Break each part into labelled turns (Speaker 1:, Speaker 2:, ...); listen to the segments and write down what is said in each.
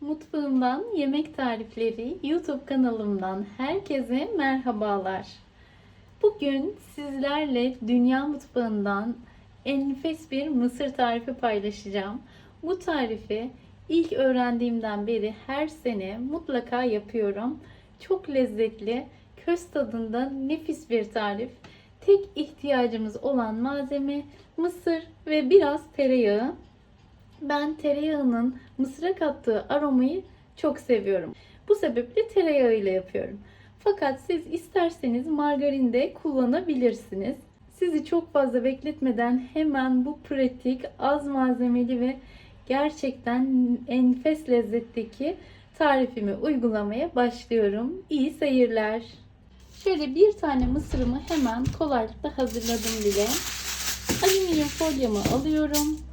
Speaker 1: Mutfağımdan Yemek Tarifleri YouTube kanalımdan herkese merhabalar. Bugün sizlerle dünya mutfağından enfes bir mısır tarifi paylaşacağım. Bu tarifi ilk öğrendiğimden beri her sene mutlaka yapıyorum. Çok lezzetli, köz tadında nefis bir tarif. Tek ihtiyacımız olan malzeme mısır ve biraz tereyağı. Ben tereyağının mısıra kattığı aromayı çok seviyorum. Bu sebeple tereyağı ile yapıyorum. Fakat siz isterseniz margarin de kullanabilirsiniz. Sizi çok fazla bekletmeden hemen bu pratik, az malzemeli ve gerçekten enfes lezzetteki tarifimi uygulamaya başlıyorum. İyi seyirler. Şöyle bir tane mısırımı hemen kolaylıkla hazırladım bile. Alüminyum folyomu alıyorum.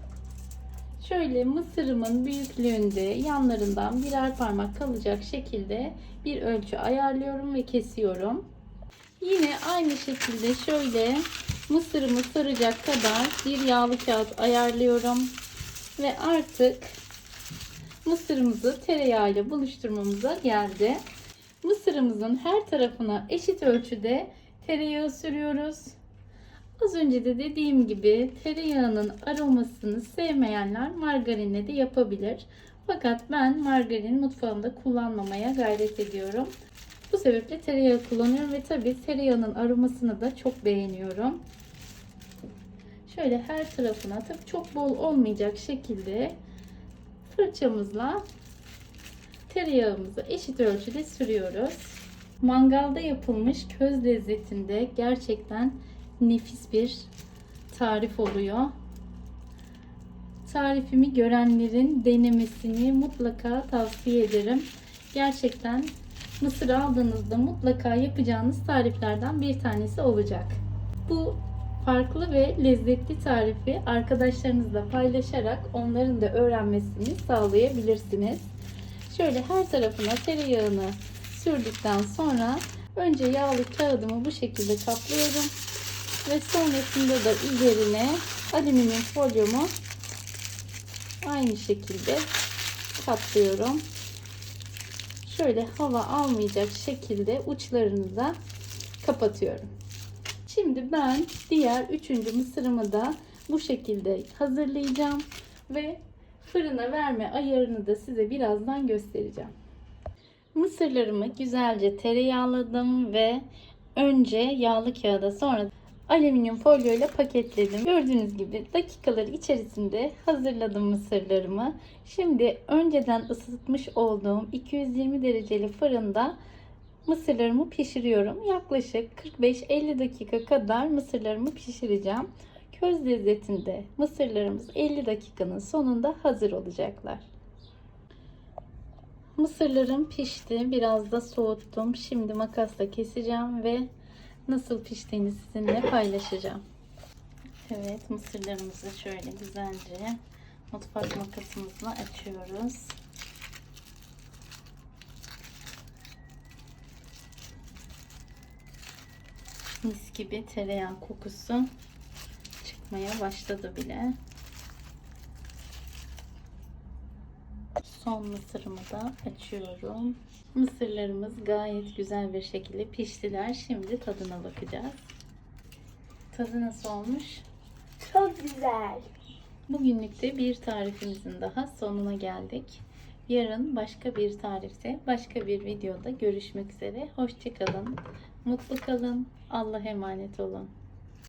Speaker 1: Şöyle mısırımın büyüklüğünde yanlarından birer parmak kalacak şekilde bir ölçü ayarlıyorum ve kesiyorum. Yine aynı şekilde şöyle mısırımı saracak kadar bir yağlı kağıt ayarlıyorum. Ve artık mısırımızı tereyağıyla buluşturmamıza geldi. Mısırımızın her tarafına eşit ölçüde tereyağı sürüyoruz. Az önce de dediğim gibi tereyağının aromasını sevmeyenler margarinle de yapabilir. Fakat ben margarin mutfağımda kullanmamaya gayret ediyorum. Bu sebeple tereyağı kullanıyorum ve tabi tereyağının aromasını da çok beğeniyorum. Şöyle her tarafına tabi çok bol olmayacak şekilde fırçamızla tereyağımızı eşit ölçüde sürüyoruz. Mangalda yapılmış köz lezzetinde gerçekten nefis bir tarif oluyor. Tarifimi görenlerin denemesini mutlaka tavsiye ederim. Gerçekten mısır aldığınızda mutlaka yapacağınız tariflerden bir tanesi olacak. Bu farklı ve lezzetli tarifi arkadaşlarınızla paylaşarak onların da öğrenmesini sağlayabilirsiniz. Şöyle her tarafına tereyağını sürdükten sonra önce yağlı kağıdımı bu şekilde kaplıyorum ve sonrasında da üzerine alüminyum folyomu aynı şekilde katlıyorum. Şöyle hava almayacak şekilde uçlarını da kapatıyorum. Şimdi ben diğer üçüncü mısırımı da bu şekilde hazırlayacağım ve fırına verme ayarını da size birazdan göstereceğim. Mısırlarımı güzelce tereyağladım ve önce yağlı kağıda sonra alüminyum folyo ile paketledim. Gördüğünüz gibi dakikalar içerisinde hazırladım mısırlarımı. Şimdi önceden ısıtmış olduğum 220 dereceli fırında mısırlarımı pişiriyorum. Yaklaşık 45-50 dakika kadar mısırlarımı pişireceğim. Köz lezzetinde mısırlarımız 50 dakikanın sonunda hazır olacaklar. Mısırlarım pişti. Biraz da soğuttum. Şimdi makasla keseceğim ve nasıl piştiğini sizinle paylaşacağım. Evet mısırlarımızı şöyle güzelce mutfak makasımızla açıyoruz. Mis gibi tereyağı kokusu çıkmaya başladı bile. Son mısırımı da açıyorum. Mısırlarımız gayet güzel bir şekilde piştiler. Şimdi tadına bakacağız. Tadı nasıl olmuş?
Speaker 2: Çok güzel.
Speaker 1: Bugünlük de bir tarifimizin daha sonuna geldik. Yarın başka bir tarifte, başka bir videoda görüşmek üzere. Hoşçakalın, mutlu kalın, Allah'a emanet olun.